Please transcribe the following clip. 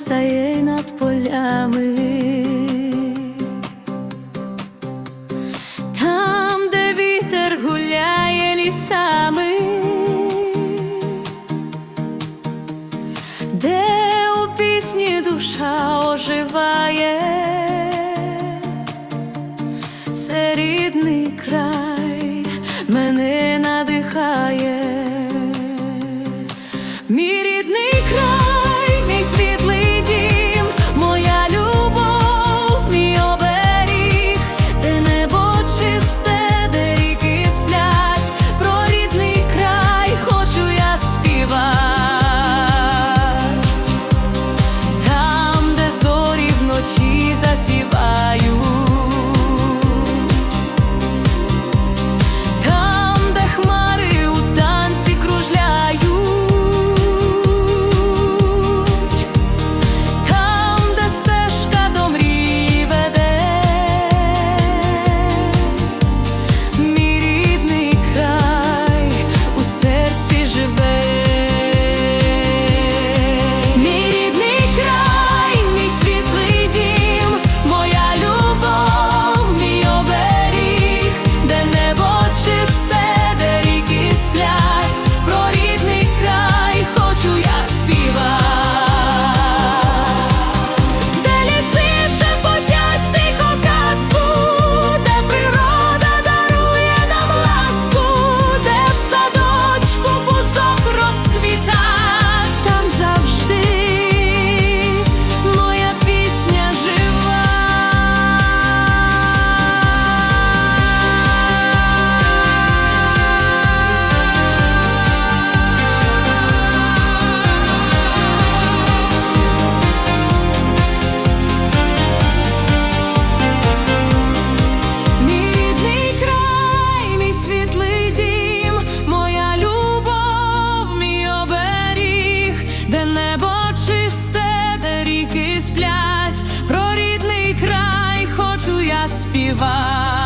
встає над полями, там, де вітер гуляє лісами, де у пісні душа оживає, це рідний край мене. небо чисте, де ріки сплять, про рідний край хочу я співати.